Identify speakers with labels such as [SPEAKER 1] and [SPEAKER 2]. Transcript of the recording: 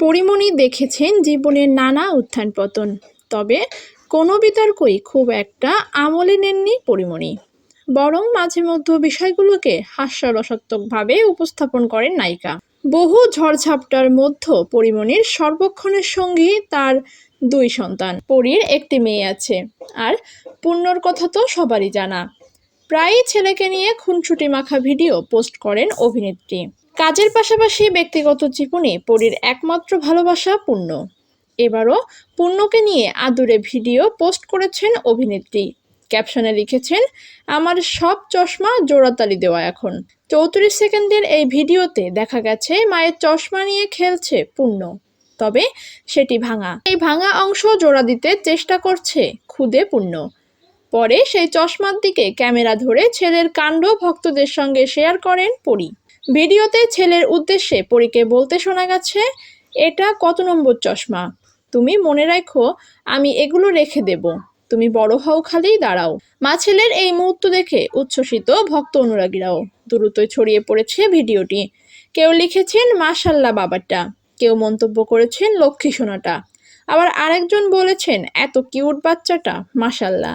[SPEAKER 1] পরিমণি দেখেছেন জীবনের নানা উত্থান পতন তবে কোনো বিতর্কই খুব একটা আমলে নেননি পরিমণি। বরং মাঝে মধ্যে বিষয়গুলোকে হাস্যরসাত্মকভাবে উপস্থাপন করেন নায়িকা। বহু ঝড়ঝাপটার মধ্যে পরিমণির সর্বক্ষণের সঙ্গী তার দুই সন্তান। পরীর একটি মেয়ে আছে আর পুণ্যর কথা তো সবারই জানা। প্রায়ই ছেলেকে নিয়ে খুনসুটি মাখা ভিডিও পোস্ট করেন অভিনেত্রী। কাজের পাশাপাশি ব্যক্তিগত জীবনে পরীর একমাত্র ভালোবাসা পূর্ণ। এবারও পূর্ণকে নিয়ে আদুরে ভিডিও পোস্ট করেছেন অভিনেত্রী। ক্যাপশনে লিখেছেন, আমার সব চশমা জোড়াতালি দেওয়া এখন। চৌত্রিশ সেকেন্ডের এই ভিডিওতে দেখা গেছে, মায়ের চশমা নিয়ে খেলছে পূর্ণ। তবে সেটি ভাঙা। এই ভাঙা অংশ জোড়া দিতে চেষ্টা করছে খুদে পূর্ণ। পরে সেই চশমার দিকে ক্যামেরা ধরে ছেলের কাণ্ড ভক্তদের সঙ্গে শেয়ার করেন পরী। ভিডিওতে ছেলের উদ্দেশ্যে পরীকে বলতে শোনা গেছে, এটা কত নম্বর চশমা? তুমি মনে রাখো, আমি এগুলো রেখে দেব। তুমি বড় হও খালি, দাঁড়াও। মা ছেলের এই মুহূর্ত দেখে উচ্ছ্বসিত ভক্ত অনুরাগীরাও দ্রুতই ছড়িয়ে পড়েছে ভিডিওটি। কেউ লিখেছেন, মাশাল্লাহ বাবাটা। কেউ মন্তব্য করেছেন, লক্ষ্মী সোনাটা। আবার আরেকজন বলেছেন, এত কিউট বাচ্চাটা, মাশাল্লাহ।